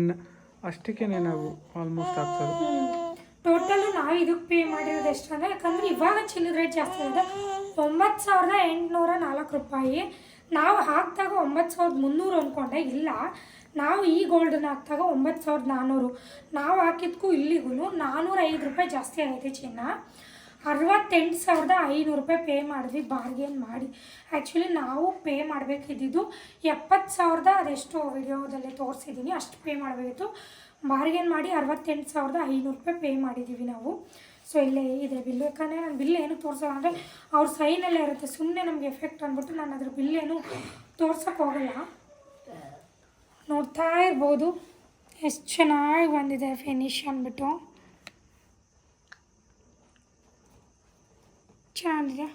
ಅಷ್ಟಕ್ಕೇನೆ ನಾವು ಆಲ್ಮೋಸ್ಟ್ ಆಗ್ತದೆ ಟೋಟಲು ನಾವು ಇದಕ್ಕೆ ಪೇ ಮಾಡಿರೋದು ಎಷ್ಟು ಅಂದರೆ ಯಾಕಂದರೆ ಇವಾಗ ಚಿನ್ನದ ರೇಟ್ ಜಾಸ್ತಿ ಇದೆ ಒಂಬತ್ತು ಸಾವಿರದ ಎಂಟುನೂರ ನಾಲ್ಕು ರೂಪಾಯಿ. ನಾವು ಹಾಕಿದಾಗ ಒಂಬತ್ತು ಸಾವಿರದ ಮುನ್ನೂರು ಅಂದ್ಕೊಂಡೆ ಇಲ್ಲ. ನಾವು ಈ ಗೋಲ್ಡನ್ನ ಹಾಕಿದಾಗ ಒಂಬತ್ತು ಸಾವಿರದ ನಾನ್ನೂರು ನಾವು ಹಾಕಿದ್ಕೂ ಇಲ್ಲಿಗೂ ನಾನ್ನೂರ ಐದು ರೂಪಾಯಿ ಜಾಸ್ತಿ ಆಗೈತೆ ಚಿನ್ನ. ಅರವತ್ತೆಂಟು ಸಾವಿರದ ಐನೂರು ರೂಪಾಯಿ ಪೇ ಮಾಡಿದ್ವಿ ಬಾರ್ಗೇನ್ ಮಾಡಿ. ಆ್ಯಕ್ಚುಲಿ ನಾವು ಪೇ ಮಾಡಬೇಕಿದ್ದಿದ್ದು ಎಪ್ಪತ್ತು ಸಾವಿರದ ಅದೆಷ್ಟು ವಿಡಿಯೋದಲ್ಲಿ ತೋರಿಸಿದ್ದೀನಿ, ಅಷ್ಟು ಪೇ ಮಾಡಬೇಕಿತ್ತು. ಬಾರ್ಗೇನ್ ಮಾಡಿ ಅರವತ್ತೆಂಟು ಸಾವಿರದ ಐನೂರು ರೂಪಾಯಿ ಪೇ ಮಾಡಿದ್ದೀವಿ ನಾವು. ಸೊ ಇಲ್ಲೇ ಇದೆ ಬಿಲ್, ಯಾಕಂದರೆ ನಾನು ಬಿಲ್ ಏನು ತೋರಿಸೋಲ್ಲ, ಅಂದರೆ ಅವ್ರ ಸೈನಲ್ಲೇ ಇರುತ್ತೆ ಸುಮ್ಮನೆ ನಮಗೆ ಎಫೆಕ್ಟ್ ಅಂದ್ಬಿಟ್ಟು ನಾನು ಅದ್ರ ಬಿಲ್ ಏನು ತೋರ್ಸೋಕ್ಕೆ ಹೋಗಲ್ಲ. ನೋಡ್ತಾ ಇರ್ಬೋದು. ಎಷ್ಟು ಚೆನ್ನಾಗಿ ಬಂದಿದೆ ಫಿನಿಶ್ ಅಂದ್ಬಿಟ್ಟು. ಚೆನ್ನಾಗಿದೆ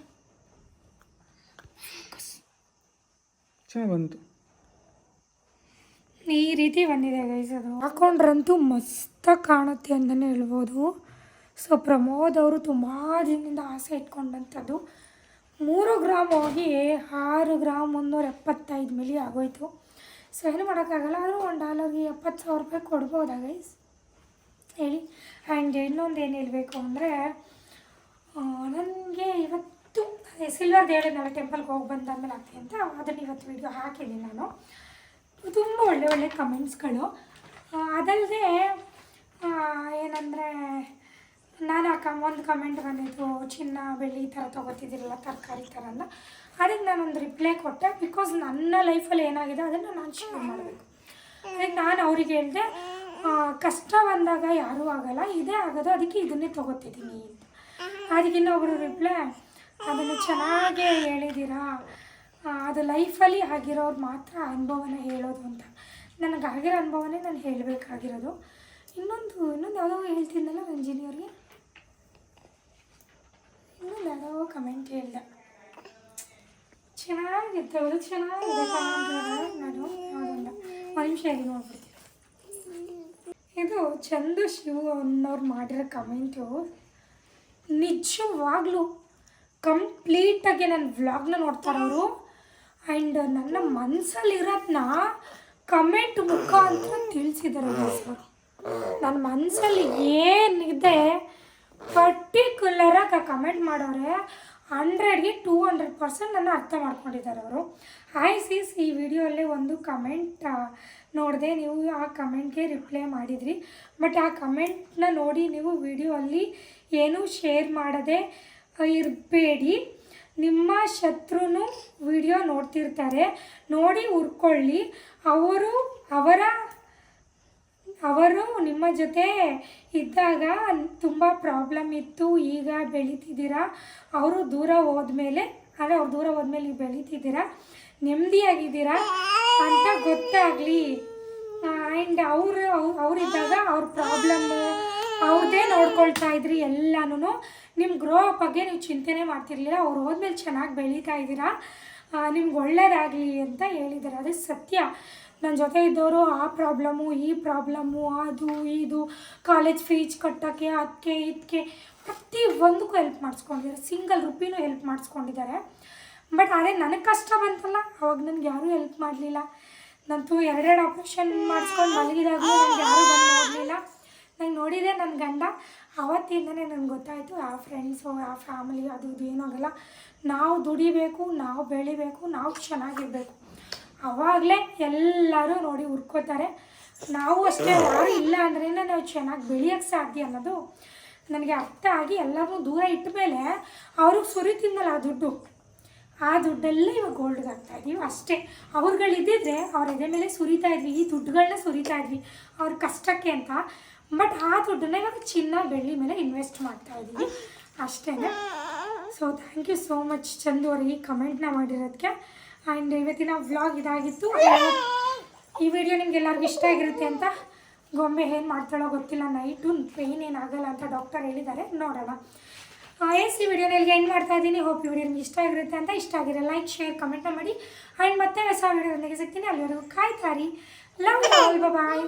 ಚೆನ್ನಾಗಿ ಬಂತು. ಈ ರೀತಿ ಬಂದಿದೆ ಗೈಸ್ ಅದು. ಹಾಕೊಂಡ್ರಂತೂ ಮಸ್ತಾಗಿ ಕಾಣುತ್ತೆ ಅಂತಲೇ ಹೇಳ್ಬೋದು. ಸೊ ಪ್ರಮೋದ್ ಅವರು ತುಂಬ ದಿನದಿಂದ ಆಸೆ ಇಟ್ಕೊಂಡಂಥದ್ದು. ಮೂರು ಗ್ರಾಮ್ ಹೋಗಿ ಆರು ಗ್ರಾಮ್ ಮುನ್ನೂರ ಎಪ್ಪತ್ತೈದು ಮಿಲಿ ಆಗೋಯ್ತು. ಸೊ ಏನು ಮಾಡೋಕ್ಕಾಗಲ್ಲ, ಆದರೂ ಒಂದು ಡಾಲರ್ಗೆ ಎಪ್ಪತ್ತು ಸಾವಿರ ರೂಪಾಯಿ ಕೊಡ್ಬೋದಾ ಗೈಸ್ ಹೇಳಿ. ಆ್ಯಂಡ್ ಇನ್ನೊಂದು ಏನು ಹೇಳಬೇಕು ಅಂದರೆ ನನಗೆ ಇವತ್ತು ಸಿಲ್ವರ್ದು ಹೇಳಿದ್ನಲ್ಲ ಟೆಂಪಲ್ಗೆ ಹೋಗಿ ಬಂದಾದ್ಮೇಲೆ ಆಗ್ತೀನಿ ಅಂತ ಅದನ್ನು ಇವತ್ತು ವಿಡಿಯೋ ಹಾಕಿದ್ದೀನಿ ನಾನು. ತುಂಬ ಒಳ್ಳೆ ಒಳ್ಳೆ ಕಮೆಂಟ್ಸ್ಗಳು ಅದಲ್ಲದೆ ಏನಂದರೆ, ನಾನು ಆ ಕಮ್, ಒಂದು ಕಮೆಂಟ್ ಬಂದಿದ್ದು ಚಿನ್ನ, ಬೆಳ್ಳಿ ಈ ಥರ ತೊಗೋತಿದ್ದೀರಲ್ಲ, ತರಕಾರಿ ಥರ ಅಂತ. ಅದಕ್ಕೆ ನಾನೊಂದು ರಿಪ್ಲೈ ಕೊಟ್ಟೆ ಬಿಕಾಸ್ ನನ್ನ ಲೈಫಲ್ಲಿ ಏನಾಗಿದೆ ಅದನ್ನು ನಾನು ಶೇರ್ ಮಾಡಬೇಕು. ಅದಕ್ಕೆ ನಾನು ಅವ್ರಿಗೆ ಹೇಳಿದೆ ಕಷ್ಟ ಬಂದಾಗ ಯಾರೂ ಆಗಲ್ಲ ಇದೇ ಆಗೋದು ಅದಕ್ಕೆ ಇದನ್ನೇ ತೊಗೋತಿದ್ದೀನಿ ಅಂತ. ಅದಕ್ಕೆ ಇನ್ನೊಬ್ಬರು ರಿಪ್ಲೈ ಅದನ್ನು ಚೆನ್ನಾಗೇ ಹೇಳಿದ್ದೀರಾ ಅದು ಲೈಫಲ್ಲಿ ಆಗಿರೋರು ಮಾತ್ರ ಅನುಭವನ ಹೇಳೋದು ಅಂತ. ನನಗಾಗಿರೋ ಅನುಭವನೇ ನಾನು ಹೇಳಬೇಕಾಗಿರೋದು. ಇನ್ನೊಂದು ಇನ್ನೊಂದು ಯಾವುದೋ ಹೇಳ್ತಿದ್ದಲ್ಲ ರಂಜಿನಿ ಅವ್ರಿಗೆ ಇನ್ನೊಂದು ಯಾವುದೋ ಕಮೆಂಟ್ ಹೇಳ್ದೆ. ಚೆನ್ನಾಗಿತ್ತು ಅದು ಚೆನ್ನಾಗಿದೆ. ನಾನು ಯಾವುದಲ್ಲ ಒಂದು ನಿಮಿಷ ಇದು ಇದು ಚಂದು ಶಿವು ಅನ್ನೋರು ಮಾಡಿರೋ ಕಮೆಂಟು. ನಿಜವಾಗ್ಲೂ ಕಂಪ್ಲೀಟಾಗಿ ನನ್ನ ವ್ಲಾಗ್ನ ನೋಡ್ತಾರವರು ಆ್ಯಂಡ್ ನನ್ನ ಮನಸ್ಸಲ್ಲಿರೋದನ್ನ ಕಮೆಂಟ್ ಮುಖಾಂತರ ತಿಳಿಸಿದ್ದಾರೆ ಸರ್ ನನ್ನ ಮನಸ್ಸಲ್ಲಿ ಏನಿದೆ ಪರ್ಟಿಕ್ಯುಲರಾಗಿ ಕಮೆಂಟ್ ಮಾಡೋರೆ. ಹಂಡ್ರೆಡ್ಗೆ ಟೂ ಹಂಡ್ರೆಡ್ ಪರ್ಸೆಂಟ್ ನನ್ನ ಅರ್ಥ ಮಾಡ್ಕೊಂಡಿದ್ದಾರೆ ಅವರು. ಹಾಯ್ ಸೀಸ್ ಈ ವಿಡಿಯೋಲ್ಲೇ ಒಂದು ಕಮೆಂಟ್ ನೋಡಿದೆ, ನೀವು ಆ ಕಮೆಂಟ್ಗೆ ರಿಪ್ಲೈ ಮಾಡಿದ್ರಿ. ಬಟ್ ಆ ಕಮೆಂಟ್ನ ನೋಡಿ ನೀವು ವಿಡಿಯೋ ಅಲ್ಲಿ ಏನೂ ಶೇರ್ ಮಾಡದೆ ಇರಬೇಡಿ. ನಿಮ್ಮ ಶತ್ರುನು ವಿಡಿಯೋ ನೋಡ್ತಿರ್ತಾರೆ. ನೋಡಿ, ಹುರ್ಕೊಳ್ಳಿ. ಅವರು ಅವರ ಅವರು ನಿಮ್ಮ ಜೊತೆ ಇದ್ದಾಗ ತುಂಬ ಪ್ರಾಬ್ಲಮ್ ಇತ್ತು. ಈಗ ಬೆಳೀತಿದ್ದೀರಾ? ಅವರು ದೂರ ಹೋದ್ಮೇಲೆ ಅಂದರೆ ಅವ್ರು ದೂರ ಹೋದ್ಮೇಲೆ ನೀವು ಬೆಳೀತಿದ್ದೀರಾ? ನೆಮ್ಮದಿಯಾಗಿದ್ದೀರಾ? ಅಂತ ಗೊತ್ತಾಗಲಿ. ಆ್ಯಂಡ್ ಅವರು ಅವರಿದ್ದಾಗ ಅವ್ರ ಪ್ರಾಬ್ಲಮ್ಮು ಅವ್ರದ್ದೇ ನೋಡ್ಕೊಳ್ತಾ ಇದ್ರಿ ಎಲ್ಲನೂ ನಿಮ್ಮ ಗ್ರೋ ಬಗ್ಗೆ ನೀವು ಚಿಂತೆನೇ ಮಾಡ್ತಿರ್ಲಿಲ್ಲ. ಅವ್ರು ಹೋದ್ಮೇಲೆ ಚೆನ್ನಾಗಿ ಬೆಳೀತಾ ಇದ್ದೀರಾ? ನಿಮ್ಗೆ ಒಳ್ಳೇದಾಗಲಿ ಅಂತ ಹೇಳಿದ್ದಾರೆ. ಅದು ಸತ್ಯ. ನನ್ನ ಜೊತೆ ಇದ್ದವರು ಆ ಪ್ರಾಬ್ಲಮ್ಮು ಈ ಪ್ರಾಬ್ಲಮ್ಮು ಅದು, ಇದು, ಕಾಲೇಜ್ ಫೀಸ್ ಕಟ್ಟೋಕ್ಕೆ ಅದಕ್ಕೆ ಇದಕ್ಕೆ ಪ್ರತಿ ಒಂದಕ್ಕೂ ಹೆಲ್ಪ್ ಮಾಡಿಸ್ಕೊಂಡಿದ್ದಾರೆ. ಸಿಂಗಲ್ ರುಪಿನೂ ಹೆಲ್ಪ್ ಮಾಡಿಸ್ಕೊಂಡಿದ್ದಾರೆ. ಬಟ್ ಅದೇ ನನಗೆ ಕಷ್ಟ ಬಂತಲ್ಲ, ಅವಾಗ ನನಗೆ ಯಾರೂ ಹೆಲ್ಪ್ ಮಾಡಲಿಲ್ಲ. ನಂತೂ ಎರಡೆರಡು ಆಪ್ರೇಷನ್ ಮಾಡಿಸ್ಕೊಂಡು ಮಲಗಿದಾಗಲೂ ನನಗೆ ಯಾರೂ ಬಂದು ನೋಡಲಿಲ್ಲ. ನಂಗೆ ನೋಡಿದೆ ನನ್ನ ಗಂಡ. ಅವತ್ತಿಂದನೇ ನನಗೆ ಗೊತ್ತಾಯಿತು ಆ ಫ್ರೆಂಡ್ಸು ಆ ಫ್ಯಾಮಿಲಿ ಅದು ಇದು ಏನೂ ಆಗಲ್ಲ. ನಾವು ದುಡಿಬೇಕು, ನಾವು ಬೆಳಿಬೇಕು, ನಾವು ಚೆನ್ನಾಗಿರಬೇಕು. ಆವಾಗಲೇ ಎಲ್ಲರೂ ನೋಡಿ ಹುರ್ಕೋತಾರೆ. ನಾವು ಅಷ್ಟೇ ಯಾರು ಇಲ್ಲ ಅಂದ್ರೇ ನಾವು ಚೆನ್ನಾಗಿ ಬೆಳೆಯೋಕ್ಕೆ ಸಾಧ್ಯ ಅನ್ನೋದು ನನಗೆ ಅರ್ಥ ಆಗಿ ಎಲ್ಲರನ್ನೂ ದೂರ ಇಟ್ಟ ಮೇಲೆ ಅವ್ರಿಗೆ ಸುರಿತಿದ್ನಲ್ಲ ಆ ದುಡ್ಡು. ಆ ದುಡ್ಡೆಲ್ಲ ಇವಾಗ ಗೋಲ್ಡ್ಗೆ ಹಾಕ್ತಾ ಇದೀವಿ ಅಷ್ಟೇ. ಅವ್ರುಗಳಿದ್ದಿದ್ರೆ ಅವ್ರ ಎದೆ ಮೇಲೆ ಸುರಿತಾ ಇದ್ವಿ, ಈ ದುಡ್ಡುಗಳನ್ನ ಸುರಿತಾ ಇದ್ವಿ. ಅವ್ರ ಕಷ್ಟಕ್ಕೆ ಅಂತ ಬಟ್ ಆ ದುಡ್ಡನ್ನ ಇವಾಗ ಚಿನ್ನ, ಬೆಳ್ಳಿ ಮೇಲೆ ಇನ್ವೆಸ್ಟ್ ಮಾಡ್ತಾ ಇದ್ದೀನಿ ಅಷ್ಟೇ so thank you so much Chandu ಅವ್ರಿಗೆ ಕಮೆಂಟ್ನ ಮಾಡಿರೋದಕ್ಕೆ ಆ್ಯಂಡ್ ಇವತ್ತಿನ ವ್ಲಾಗ್ ಇದಾಗಿತ್ತು. ಈ ವಿಡಿಯೋ ನಿಮ್ಗೆ ಎಲ್ಲರಿಗೂ ಇಷ್ಟ ಆಗಿರುತ್ತೆ ಅಂತ ಗೊಂಬೆ ಏನು ಮಾಡ್ತಾಳೋ ಗೊತ್ತಿಲ್ಲ. ನೈಟು ಪೇಯ್ನ್ ಏನಾಗಲ್ಲ ಅಂತ ಡಾಕ್ಟರ್ ಹೇಳಿದ್ದಾರೆ. ನೋಡೋಣ. ಎಸ್ ಈ ವಿಡಿಯೋನ ಇಲ್ಲಿಗೆ ಎಂಡ್ ಮಾಡ್ತಾ ಇದ್ದೀನಿ. ಹೋಪ್ ಈ ವಿಡಿಯೋ ನಿಮ್ಗೆ ಇಷ್ಟ ಆಗಿರುತ್ತೆ ಅಂತ. ಇಷ್ಟ ಆಗಿರೋ ಲೈಕ್ ಶೇರ್ ಕಮೆಂಟ್ನ ಮಾಡಿ. ಆ್ಯಂಡ್ ಮತ್ತೆ ಹೊಸ ವಿಡಿಯೋದೊಂದಿಗೆ ಸಿಗ್ತೀನಿ. ಅಲ್ಲಿವರೆಗೂ ಕಾಯ್ತಾರಿ ಲವ್ ಬಾಯ್